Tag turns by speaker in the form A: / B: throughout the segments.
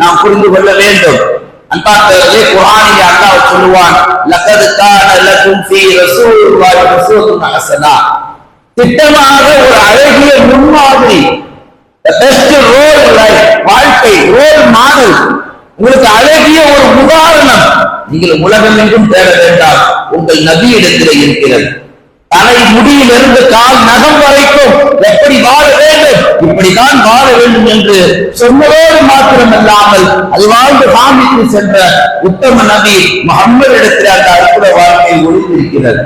A: நாம் புரிந்து கொள்ள வேண்டும். குரானிலே அல்லாஹ் சொல்லுவான் லக்கது கான லக்கும் ஃபீ ரசூலுல்லாஹி உஸ்வத்துன் ஹஸனா திட்டமாக ஒரு அழகிய முன்மாதிரி பெஸ்ட் ரோல் வாழ்க்கை ரோல் மாடல் உங்களுக்கு அழகிய ஒரு உதாரணம் நீங்கள் உலகம் எங்கும் தேட வேண்டாம் உங்கள் நபியிடத்திலே இருக்கிறது. தலை முடியிலிருந்து கால் நகம் வரைக்கும் எப்படி வாழ வேண்டும்? இப்படித்தான் வாழ வேண்டும் என்று சொன்னதோடு மாத்திரமல்லாமல் அது வாழ்ந்து காமித்து சென்ற உத்தம நபி முகம்மது இடத்தில் அந்த அற்புத வாழ்க்கை ஒளிந்திருக்கிறது.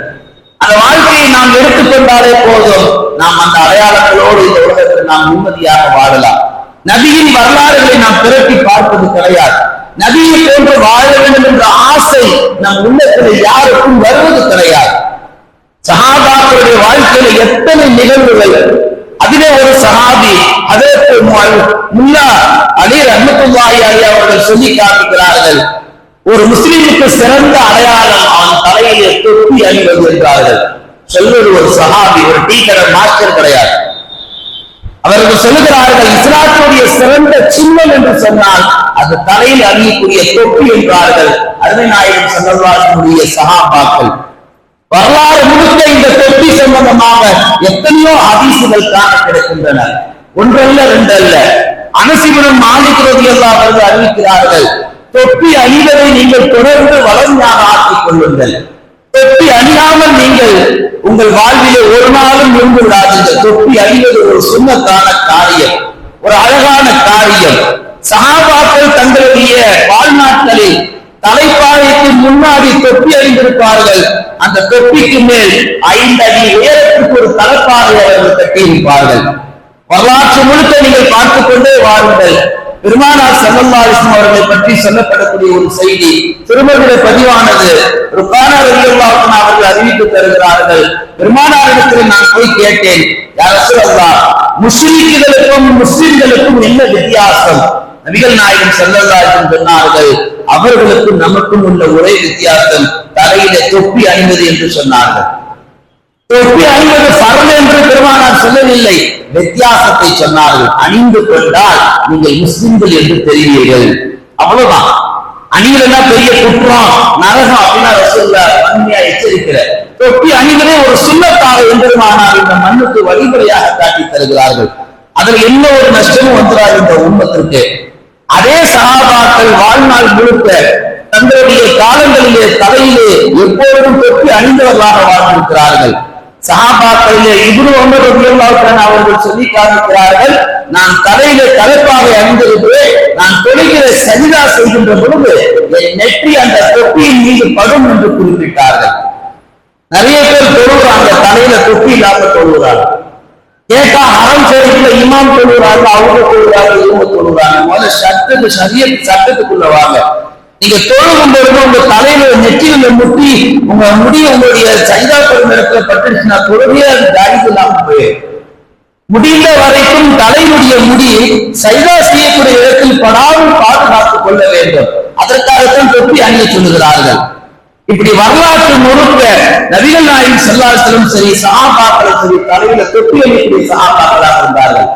A: அந்த வாழ்க்கையை நாம் எடுத்துக்கொண்டாலே போதும். நாம் அந்த அடையாளங்களோடு இந்த உலகத்தில் நாம் நிம்மதியாக வாழலாம். நபியின் வரலாறுகளை நாம் திரட்டி பார்ப்பது கிடையாது. நபியை போன்று வாழ வேண்டும் என்ற ஆசை நம் உள்ளத்தில் யாருக்கும் வருவது கிடையாது. சஹாபாக்களுடைய வாழ்க்கையில எத்தனை நிகழ்வுகள்? அதிலே ஒரு சஹாபி அதே முன்னா அலி ரஹமத்துல்லாஹி அலி அவர்கள் சொல்லி காட்டுகிறார்கள் ஒரு முஸ்லிமுக்கு சிறந்த அடையாளம் அவன் தலையிலே தொப்பி அணிவது என்றார்கள். சொல்வது ஒரு சஹாபி ஒரு டீ மாஸ்டர் கிடையாது. அவர்கள் சொல்லுகிறார்கள் இஸ்லாத்துடைய சிறந்த சின்னம் என்று சொன்னால் அது தலையில் அணியக்கூடிய தொப்பி என்றார்கள். அருமை நாயகம் செல்லவாசனுடைய சகாபாக்கள் வரலாறு முழுக்க இந்த தொட்டி சம்பந்தமாக எத்தனையோ அதிசுகள் காண கிடைக்கின்றன. ஒன்றல்ல ரெண்டல்ல. அனசிபுரம் மாலிக்கிறது எல்லாம் அவர்கள் அறிவிக்கிறார்கள் தொப்பி அணிவதை நீங்கள் தொடர்ந்து வளர்ந்தாக ஆக்கிக் கொள்ளுங்கள். தொப்பி அணியாமல் நீங்கள் உங்கள் வாழ்விலே ஒரு நாளும் இருந்து தொப்பி அணிவது ஒரு சுண்ணத்தான காரியம் ஒரு அழகான காரியம். சகாபாக்கள் தங்களுடைய வாழ்நாட்களில் தலைப்பாளைக்கு முன்னாடி தொப்பி அறிந்திருப்பார்கள். அந்த தொப்பிக்கு மேல் ஐந்து அடி உயரத்துக்கு ஒரு தலைப்பாறை அவர்கள் கட்டியிருப்பார்கள். வரலாற்று முழுக்க நீங்கள் பார்த்துக் கொண்டே வாருங்கள். பெருமானார் செல்லல்லாலிசம் அவர்களை பற்றி சொல்லப்படக்கூடிய ஒரு செய்தி திருமண பதிவானது. ருக்கானார் ரலியல்லாஹு அவர்கள் அறிவித்து தருகிறார்கள். பெருமானாரிடத்தில் நான் போய் கேட்டேன் யார் முஸ்லிம்களுக்கும் முஸ்லிம்களுக்கும் என்ன வித்தியாசம்? நபிகள் நாயகம் செல்லல்லாஹு சொன்னார்கள் அவர்களுக்கும் நமக்கும் உள்ள ஒரே வித்தியாசம் தலையில தொப்பி அணிவது என்று சொன்னார்கள். தொப்பி அணிவது பரல் என்று பெருமானார் சொல்லவில்லை. வித்தியாசத்தை சொன்னார்கள். அணிந்து கொண்டால் நீங்கள் முஸ்லிம்கள் என்று தெரிவீர்கள். அவ்வளவுதான். அணிவதுனா பெரிய குற்றம் நரகம் அப்படின்னா ரசூல்லா வன்மையா எச்சரிக்கிற. தொப்பி அணிவதே ஒரு சுண்ணத்தாக எம்பெருமானார் இந்த மண்ணுக்கு வழிமுறையாக காட்டி தருகிறார்கள். அதில் என்ன ஒரு நஷ்டமும் வந்துடாது இந்த உண்மத்திற்கு அதே சகாபாக்கள் வாழ்நாள் முழுக்க தங்களுடைய காலங்களிலே தலையிலே எப்போதும் தொட்டி அணிந்தவர்களாக வாழ்ந்திருக்கிறார்கள். சகாபாக்களிலே இவ்வளவு உமர் அவர்கள் சொல்லி காண்பிக்கிறார்கள் நான் தலையிலே தலைப்பாகை அணிந்திருக்கிறேன் நான் தொழுகிற சரிதா செய்கின்ற பொழுது என் நெற்றி அந்த தொப்பியின் மீது படும் என்று குறிப்பிட்டார்கள். நிறைய பேர் தொழுகிறாங்க தலையில தொப்பி இல்லாமல் தொழுகிறார்கள் கேட்டா அறம் ஷரீஃப்ல இமாம் சொல்லுறாங்க அவங்க சொல்லுறாங்க இவங்க சொல்லுறாங்க. முதல்ல சட்டத்து சரிய சட்டத்துக்குள்ள வாங்க. நீங்க தொழுகும் பொழுது உங்க தலையில நெற்றியில முட்டி உங்க முடி உங்களுடைய சைதா பெருமிடத்துல பட்டுச்சுன்னா தொழுகையே அது தாடிக்கு இல்லாம போயிடும். முடிந்த வரைக்கும் தலையினுடைய முடி சைதா செய்யக்கூடிய இடத்தில் படாமல் பாதுகாத்துக் கொள்ள வேண்டும். அதற்காகத்தான் தொப்பி அணிய சொல்லுகிறார்கள். இப்படி வரலாற்று முழுக்க நபிகள் நாயகம் செல்லாசலும் சரி சகாபாக்களும் சரி தலையில தொப்பி அணியக்கூடிய சகாபாக்களாக இருந்தார்கள்.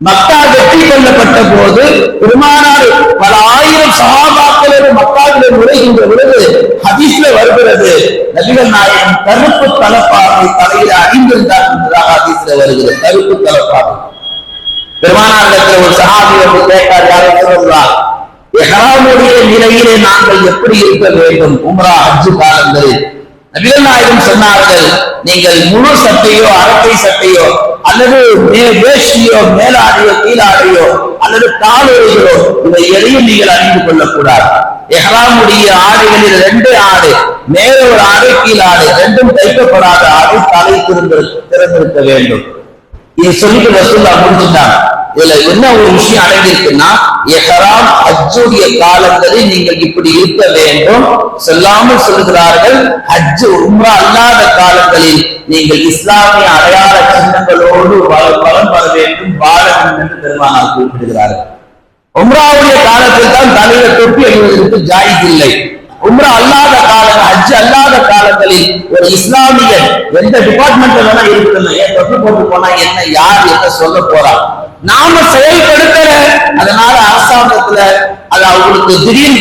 A: மக்கா வெற்றி கொள்ளப்பட்ட போது பெருமானார் பல ஆயிரம் சகாபாக்களோடு மக்காவிலே நுழைகின்ற பொழுது ஹதீஸ்ல வருகிறது நபிகள் நாயகம் கருப்பு தலப்பாவை தலையில அணிந்திருந்தார் என்பதாக ஹதீஸ்ல வருகிறது கருப்பு தலப்பாவை பெருமானார் ஒரு சஹாபி வந்து கேட்டார் யாரும் சொல்றார் எஹராமுடைய நிலையிலே நாங்கள் எப்படி இருக்க வேண்டும்? உம்ரா ஹஜ்ஜு காலங்களில். நபிகள் சொன்னார்கள் நீங்கள் முழு சட்டையோ அரட்டை சட்டையோ அல்லது வேஷ்டியோ மேலாடையோ கீழாடையோ அல்லது காலுறைகளோ இதை எதையும் நீங்கள் அறிந்து கொள்ளக்கூடாது. எஹராமுடைய ஆடைகளில் ரெண்டு ஆடு மேல ஒரு ஆடை கீழாடு ரெண்டும் தைக்கப்படாத ஆடை தலை திறந்து திறந்திருக்க வேண்டும். இது சொல்லிட்டு வசூலா முடிச்சுட்டாங்க இதுல என்ன ஒரு விஷயம் அடங்கியிருக்குன்னா எஹராம் ஹஜ்ஜுடைய காலங்களில் நீங்கள் இப்படி இருக்க வேண்டும். சொல்லாமல் சொல்கிறார்கள் ஹஜ் உம்ரா அல்லாத காலங்களில் நீங்கள் இஸ்லாமிய அடையாள சின்னங்களோடு பலம் வளம் பெற வேண்டும் வாழ வேண்டும் என்று பெருமானார் குறிப்பிடுகிறார்கள். உம்ராவுடைய காலத்தில் தான் தலையில தொப்பி அணிவதற்கு ஜாயித் இல்லை. உம்ரா அல்லாத காலம் ஹஜ் அல்லாத காலங்களில் ஒரு இஸ்லாமியன் எந்த டிபார்ட்மெண்ட்ல வேணா இருக்கணும் ஏன் தொட்டு போட்டு போனா என்ன யார் என்ன சொல்ல போறான் நாம செயல்படுத்தல. அதனால அரசாங்கத்துல அது அவங்களுக்கு திடீர்னு